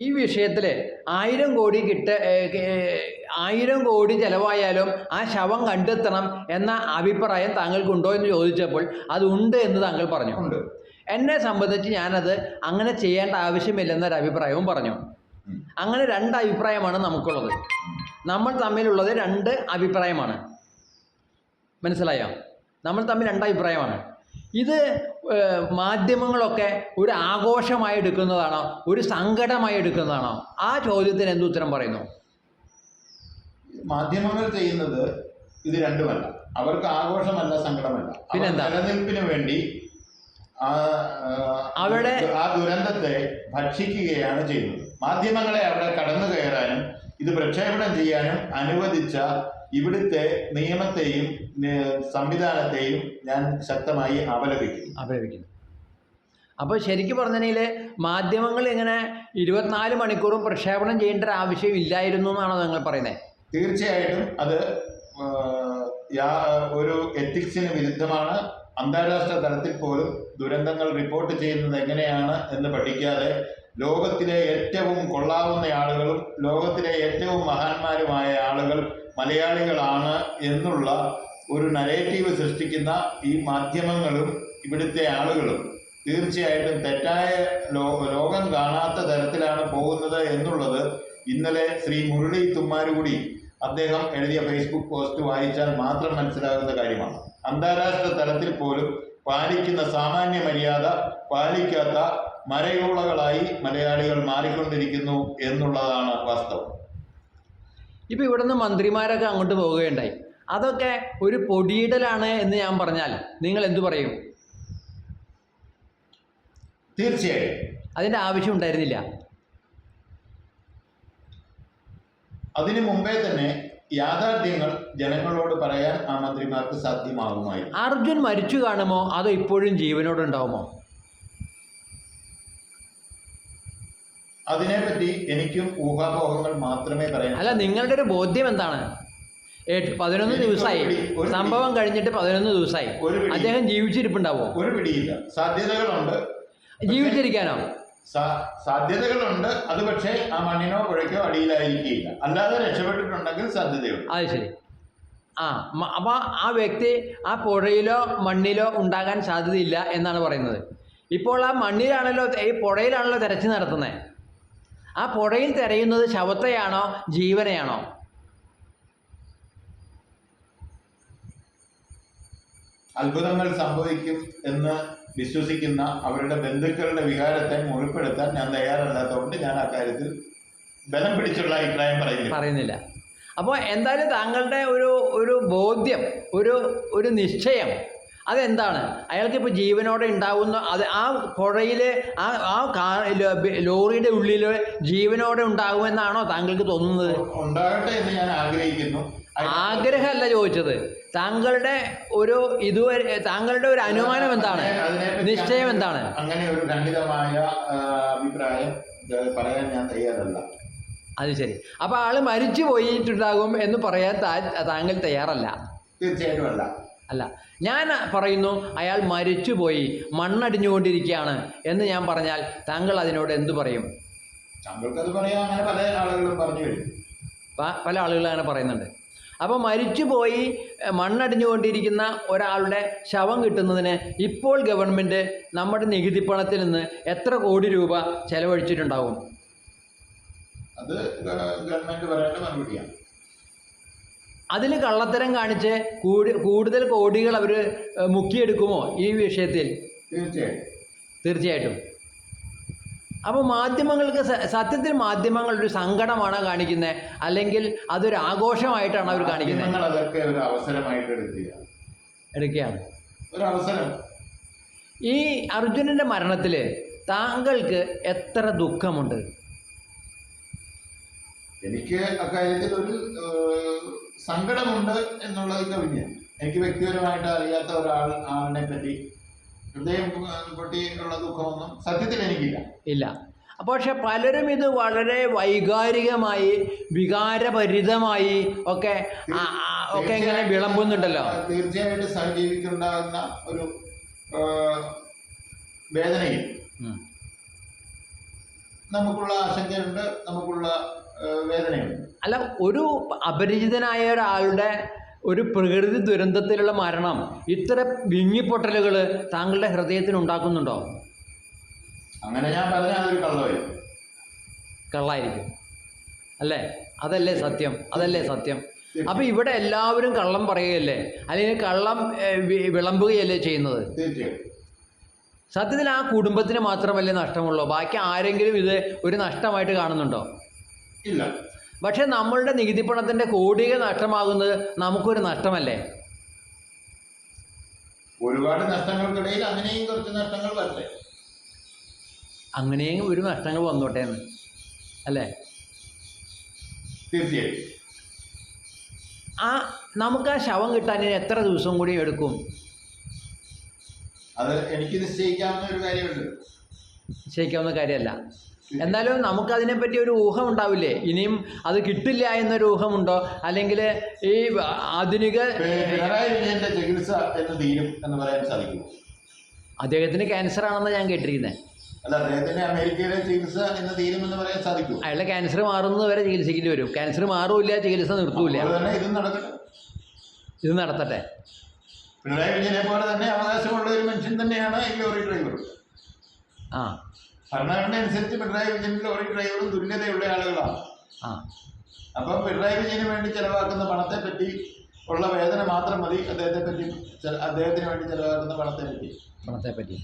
ഈ വിഷയത്തിൽ ആയിരം കോടി കിട്ട ആയിരം കോടി ചിലവായാലും ആ ശവം കണ്ടെത്തണം എന്ന അഭിപ്രായം താങ്കൾക്കുണ്ടോ എന്ന് ചോദിച്ചപ്പോൾ അതുണ്ട് ഉണ്ട് എന്ന് താങ്കൾ പറഞ്ഞു. എന്നെ സംബന്ധിച്ച് ഞാനത് അങ്ങനെ ചെയ്യേണ്ട ആവശ്യമില്ലെന്നൊരു അഭിപ്രായവും പറഞ്ഞു. അങ്ങനെ രണ്ട് അഭിപ്രായമാണ് നമുക്കുള്ളത്. നമ്മൾ തമ്മിലുള്ളത് രണ്ട് അഭിപ്രായമാണ്. മനസ്സിലായോ? നമ്മൾ തമ്മിൽ രണ്ട് അഭിപ്രായമാണ്. ഇത് മാധ്യമങ്ങളൊക്കെ ഒരു ആഘോഷമായി എടുക്കുന്നതാണോ ഒരു സങ്കടമായി എടുക്കുന്നതാണോ ആ ചോദ്യത്തിന് എന്ത് ഉത്തരം പറയുന്നു? മാധ്യമങ്ങൾ ചെയ്യുന്നത് ഇത് രണ്ടുമല്ല. അവർക്ക് ആഘോഷമല്ല സങ്കടമല്ല. പിന്നെന്താ? നിലനിൽപ്പിന് വേണ്ടി അവിടെ- ആ ദുരന്തത്തെ ഭക്ഷിക്കുകയാണ് ചെയ്യുന്നത്. മാധ്യമങ്ങളെ അവിടെ കടന്നു കയറാനും ഇത് പ്രക്ഷേപണം ചെയ്യാനും അനുവദിച്ച ഇവിടുത്തെ നിയമത്തെയും സംവിധാനത്തെയും ഞാൻ ശക്തമായി അപലപിക്കുന്നു. അപലപിക്കുന്നു. അപ്പോൾ ശരിക്കും പറഞ്ഞതിൽ മാധ്യമങ്ങൾ ഇങ്ങനെ ഇരുപത്തിനാല് മണിക്കൂറും പ്രക്ഷേപണം ചെയ്യേണ്ട ഒരു ആവശ്യം ഇല്ലായിരുന്നു എന്നാണോ നിങ്ങൾ പറയുന്നത് തീർച്ചയായിട്ടും അത് ഒരു എത്തിക്സിന് വിരുദ്ധമാണ്. അന്താരാഷ്ട്ര തലത്തിൽ പോലും ദുരന്തങ്ങൾ റിപ്പോർട്ട് ചെയ്യുന്നത് എങ്ങനെയാണ് എന്ന് പഠിക്കാതെ ലോകത്തിലെ ഏറ്റവും കൊള്ളാവുന്ന ആളുകളും ലോകത്തിലെ ഏറ്റവും മഹാന്മാരുമായ ആളുകൾ മലയാളികളാണ് എന്നുള്ള ഒരു നരേറ്റീവ് സൃഷ്ടിക്കുന്ന ഈ മാധ്യമങ്ങളും ഇവിടുത്തെ ആളുകളും. തീർച്ചയായിട്ടും തെറ്റായ ലോകം കാണാത്ത തരത്തിലാണ് പോകുന്നത് എന്നുള്ളത് ഇന്നലെ ശ്രീ മുരളി തുമ്മാരുകൂടി അദ്ദേഹം എഴുതിയ ഫേസ്ബുക്ക് പോസ്റ്റ് വായിച്ചാൽ മാത്രം മനസ്സിലാകുന്ന കാര്യമാണ്. അന്താരാഷ്ട്ര തലത്തിൽ പോലും പാലിക്കുന്ന സാമാന്യ മര്യാദ പാലിക്കാത്ത മരയോളകളായി മലയാളികൾ മാറിക്കൊണ്ടിരിക്കുന്നു എന്നുള്ളതാണ് വാസ്തവം. ഇപ്പൊ ഇവിടുന്ന് മന്ത്രിമാരൊക്കെ അങ്ങോട്ട് പോവുകയുണ്ടായി. അതൊക്കെ ഒരു പൊടിയിടലാണ് എന്ന് ഞാൻ പറഞ്ഞാൽ നിങ്ങൾ എന്തു പറയും? തീർച്ചയായും. അതിന്റെ ആവശ്യം ഉണ്ടായിരുന്നില്ല. അതിനു മുമ്പേ തന്നെ യാഥാർത്ഥ്യങ്ങൾ ജനങ്ങളോട് പറയാൻ ആ മന്ത്രിമാർക്ക് സാധ്യമാകുമായിരുന്നു. അർജുൻ മരിച്ചു കാണുമോ? അതോ ഇപ്പോഴും ജീവനോട് അതിനെപ്പറ്റി എനിക്കും ഊഹാപോഹങ്ങൾ മാത്രമേ പറയാൻ അല്ല നിങ്ങളുടെ ഒരു ബോധ്യം എന്താണ്? പതിനൊന്ന് ദിവസമായി. സംഭവം കഴിഞ്ഞിട്ട് പതിനൊന്ന് ദിവസമായി. അദ്ദേഹം ജീവിച്ചിരിപ്പുണ്ടാവോ? ഒരു പിടിയില്ല. സാധ്യതകളുണ്ട്. ജീവിച്ചിരിക്കാനോ? സാധ്യതകളുണ്ട്. അത് പക്ഷേ ആ മണ്ണിനോ പുഴയ്ക്കോ അടിയിലായിരിക്കില്ല. അല്ലാതെ രക്ഷപ്പെട്ടിട്ടുണ്ടെങ്കിൽ സാധ്യതയുണ്ട്. അത് ശരി. ആ അപ്പൊ അപ്പോൾ ആ വ്യക്തി ആ പുഴയിലോ മണ്ണിലോ ഉണ്ടാകാൻ സാധ്യതയില്ല എന്നാണ് പറയുന്നത്. ഇപ്പോൾ ആ മണ്ണിലാണല്ലോ ഈ പുഴയിലാണല്ലോ തെരച്ചിൽ നടത്തുന്നത്. ആ പുഴയിൽ തിരയുന്നത് ശവത്തെയാണോ ജീവനെയാണോ? അത്ഭുതങ്ങൾ സംഭവിക്കും എന്ന് വിശ്വസിക്കുന്ന അവരുടെ ബന്ധുക്കളുടെ വികാരത്തെ മുറിപ്പെടുത്താൻ ഞാൻ തയ്യാറല്ലാത്തതുകൊണ്ട് ഞാൻ ആ കാര്യത്തിൽ ബലം പിടിച്ചുള്ള അഭിപ്രായം പറയുന്നു പറയുന്നില്ല. അപ്പോൾ എന്തായാലും താങ്കളുടെ ഒരു ഒരു ബോധ്യം ഒരു ഒരു നിശ്ചയം അതെന്താണ്? അയാൾക്ക് ഇപ്പോൾ ജീവനോടെ ഉണ്ടാവുന്ന അത് ആ പുഴയിലെ ആ ആ കാർ ലോറിയുടെ ഉള്ളിൽ ജീവനോടെ ഉണ്ടാകുമെന്നാണോ താങ്കൾക്ക് തോന്നുന്നത്? ഉണ്ടാകട്ടെ എന്ന് ഞാൻ ആഗ്രഹിക്കുന്നു. ആഗ്രഹമല്ല ചോദിച്ചത്. താങ്കളുടെ ഒരു ഇതുവരെ താങ്കളുടെ ഒരു അനുമാനം എന്താണ്? നിശ്ചയം എന്താണ്? അങ്ങനെ ഒരു ഖണ്ഡിതമായ അഭിപ്രായം പറയാൻ ഞാൻ തയ്യാറല്ല. അത് ശരി. അപ്പോൾ ആൾ മരിച്ചു പോയിട്ടുണ്ടാകും എന്ന് പറയാൻ താങ്കൾ തയ്യാറല്ല. തീർച്ചയായിട്ടും അല്ല. അല്ല ഞാൻ പറയുന്നു അയാൾ മരിച്ചുപോയി മണ്ണടിഞ്ഞുകൊണ്ടിരിക്കുകയാണ് എന്ന് ഞാൻ പറഞ്ഞാൽ താങ്കൾ അതിനോട് എന്തു പറയും? താങ്കൾക്കത് പറയാം അങ്ങനെ പല ആളുകളും പറഞ്ഞു വരും. പല ആളുകളും അങ്ങനെ പറയുന്നുണ്ട്. അപ്പോൾ മരിച്ചുപോയി മണ്ണടിഞ്ഞുകൊണ്ടിരിക്കുന്ന ഒരാളുടെ ശവം കിട്ടുന്നതിന് ഇപ്പോൾ ഗവൺമെന്റ് നമ്മുടെ നികുതി പണത്തിൽ നിന്ന് എത്ര കോടി രൂപ ചെലവഴിച്ചിട്ടുണ്ടാവും? അത് ഗവൺമെന്റ് പറയേണ്ട മറുപടിയാണ് അതിൽ കള്ളത്തരം കാണിച്ച് കൂടി കൂടുതൽ കോടികൾ അവർ മുക്കിയെടുക്കുമോ ഈ വിഷയത്തിൽ? തീർച്ചയായിട്ടും തീർച്ചയായിട്ടും. അപ്പോൾ മാധ്യമങ്ങൾക്ക് സത്യത്തിൽ മാധ്യമങ്ങൾ ഒരു സങ്കടമാണ് കാണിക്കുന്നത് അല്ലെങ്കിൽ അതൊരു ആഘോഷമായിട്ടാണ് അവർ കാണിക്കുന്നത് അതൊക്കെ ഒരു അവസരമായിട്ട് എടുക്കുക എടുക്കുകയാണ്. ഒരു അവസരം. ഈ അർജുനന്റെ മരണത്തിൽ താങ്കൾക്ക് എത്ര ദുഃഖമുണ്ട്? എനിക്ക് അക്കാര്യത്തിൽ ഒരു സങ്കടമുണ്ട് എന്നുള്ളത് കവിഞ്ഞ്. എനിക്ക് വ്യക്തിപരമായിട്ട് അറിയാത്ത ഒരാൾ ആളിനെ പറ്റി ഹൃദയം പൊട്ടി ഉള്ള ദുഃഖമൊന്നും സത്യത്തിൽ എനിക്കില്ല. ഇല്ല. പക്ഷെ പലരും ഇത് വളരെ വൈകാരികമായി വികാരഭരിതമായി ഒക്കെ ഒക്കെ ഇങ്ങനെ വിളമ്പുന്നുണ്ടല്ലോ. തീർച്ചയായിട്ടും സഹജീവിക്കുണ്ടാകുന്ന ഒരു വേദനയിൽ നമുക്കുള്ള ആശങ്കയുണ്ട് നമുക്കുള്ള വേദനയുണ്ട്. അല്ല ഒരു അപരിചിതനായ ഒരാളുടെ ഒരു പ്രകൃതി ദുരന്തത്തിലുള്ള മരണം ഇത്ര വിങ്ങിപ്പൊട്ടലുകൾ താങ്കളുടെ ഹൃദയത്തിന് ഉണ്ടാക്കുന്നുണ്ടോ? അങ്ങനെ ഞാൻ പറഞ്ഞ അതൊരു കള്ളായിരിക്കും. അല്ലേ? അതല്ലേ സത്യം? അതല്ലേ സത്യം? അപ്പൊ ഇവിടെ എല്ലാവരും കള്ളം പറയുകയല്ലേ? അല്ലെങ്കിൽ കള്ളം വിളമ്പുകയല്ലേ ചെയ്യുന്നത്? സത്യത്തിൽ ആ കുടുംബത്തിന് മാത്രമല്ലേ നഷ്ടമുള്ളൂ. ബാക്കി ആരെങ്കിലും ഇത് ഒരു നഷ്ടമായിട്ട് കാണുന്നുണ്ടോ? ഇല്ല. പക്ഷെ നമ്മളുടെ നികുതി പണത്തിന്റെ കോടികൾ നഷ്ടമാകുന്നത് നമുക്കൊരു നഷ്ടമല്ലേ? ഒരുപാട് നഷ്ടങ്ങൾക്കിടയിൽ അങ്ങനെയും കുറച്ച് നഷ്ടങ്ങൾ വരട്ടെ. അങ്ങനെയും ഒരു നഷ്ടങ്ങൾ വന്നോട്ടെ എന്ന്. അല്ലേ? തീർച്ചയായും. ആ നമുക്ക് ആ ശവം കിട്ടാൻ ഇനി എത്ര ദിവസം കൂടി എടുക്കും? അത് എനിക്ക് നിശ്ചയിക്കാവുന്ന ഒരു കാര്യമുണ്ട്. നിശ്ചയിക്കാവുന്ന കാര്യമല്ല. എന്നാലും നമുക്കതിനെപ്പറ്റി ഒരു ഊഹം ഉണ്ടാവില്ലേ? ഇനിയും അത് കിട്ടില്ല എന്നൊരു ഊഹമുണ്ടോ? അല്ലെങ്കിൽ ഈ ആധുനിക പിണറായി വിജയന്റെ ചികിത്സ എന്ന് തീരും എന്ന് പറയാൻ സാധിക്കുമോ? അദ്ദേഹത്തിന് ക്യാൻസർ ആണെന്ന് ഞാൻ കേട്ടിരിക്കുന്നത് അല്ല അദ്ദേഹത്തിന് അമേരിക്കയിലെ ചികിത്സ എന്ന് തീരുമെന്ന് പറയാൻ സാധിക്കുമോ? അയാളുടെ ക്യാൻസർ മാറുന്നത് വരെ ചികിത്സിക്കേണ്ടി വരും. ക്യാൻസർ മാറൂല്ല ചികിത്സ നിർത്തൂല തന്നെ ഇതും നടക്കട്ടെ. ഇത് നടത്തട്ടെ. പിണറായി വിജയനെ പോലെ തന്നെ അവകാശമുള്ള ഒരു മനുഷ്യൻ തന്നെയാണ് ഈ ലോറി ഡ്രൈവർ. ആ. ഭരണഘടന അനുസരിച്ച് പിണറായി വിജയനും ലോറി ഡ്രൈവറും തുല്യതയുള്ള ആളുകളാണ്. അപ്പൊ അപ്പം പിണറായി വിജയന് വേണ്ടി ചെലവാക്കുന്ന പണത്തെ പറ്റി ഉള്ള വേദന മാത്രം മതി. അദ്ദേഹത്തെ പറ്റി അദ്ദേഹത്തിന് വേണ്ടി ചെലവാക്കുന്ന പണത്തെ പറ്റി പണത്തെ പറ്റി